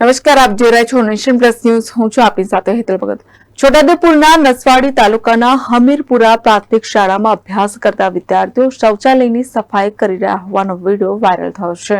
નમસ્કાર, આપ જોઈ રહ્યા છો નેશન પ્લસ ન્યૂઝ. હું છું આપની સાથે હેતલ ભગત. છોટાઉદેપુરના નસવાડી તાલુકાના હમીરપુરા પ્રાથમિક શાળામાં અભ્યાસ કરતા વિદ્યાર્થીઓ શૌચાલયની સફાઈ કરી રહ્યા હોવાનો વીડિયો વાયરલ થયો છે.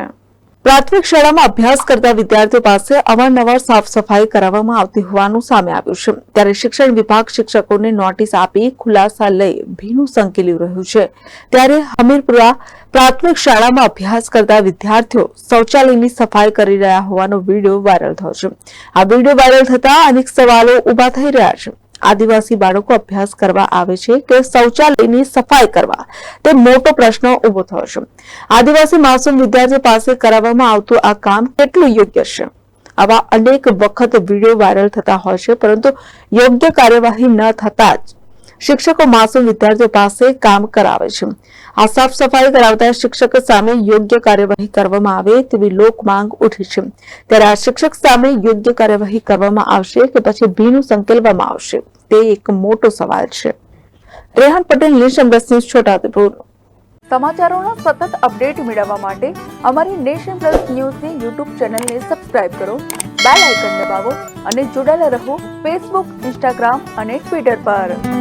પ્રાથમિક શાળામાં અભ્યાસ કરતા વિદ્યાર્થીઓ પાસે અવારનવાર સાફ સફાઈ કરાવવામાં આવતી હોવાનું સામે આવ્યું છે. ત્યારે શિક્ષણ વિભાગ શિક્ષકોને નોટિસ આપી ખુલાસા લઈ ભીનું સંકેલી રહ્યું છે. ત્યારે હમીરપુરા પ્રાથમિક શાળામાં અભ્યાસ કરતા વિદ્યાર્થીઓ શૌચાલયની સફાઈ કરી રહ્યા હોવાનો વીડિયો વાયરલ થયો છે. આ વીડિયો વાયરલ થતા અનેક સવાલો ઊભા થઈ રહ્યા છે. આદિવાસી બાળકો અભ્યાસ કરવા આવે છે કે શૌચાલયની સફાઈ કરવા? તે મોટો પ્રશ્ન ઊભો થયો છે. આદિવાસી માસૂમ વિદ્યાર્થીઓ પાસે કરાવવામાં આવતું આ કામ કેટલું યોગ્ય છે? આવા અનેક વખત વીડિયો વાયરલ થતા હોય છે, પરંતુ યોગ્ય કાર્યવાહી ન થતા જ શિક્ષકો માસૂમ વિદ્યાર્થીઓ પાસે કામ કરાવે છે. આ સાફ સફાઈ કરાવતા શિક્ષક સામે યોગ્ય કાર્યવાહી કરવામાં આવે તેવી લોક માંગ ઉઠી છે. ત્યારે આ શિક્ષક સામે યોગ્ય કાર્યવાહી કરવામાં આવશે કે પછી ભીનું સંકેલવામાં આવશે? તે એક મોટો સવાલ છે. Rehan Patel nation plus news Chhotaudepur. સમાચારોનો સતત અપડેટ મેળવવા માટે અમારી નેશન પ્લસ ન્યૂઝની યુટ્યુબ ચેનલને સબસ્ક્રાઇબ કરો, બેલ આઇકન દબાવો અને જોડાયેલા રહો ફેસબુક, ઇન્સ્ટાગ્રામ અને ટ્વિટર પર.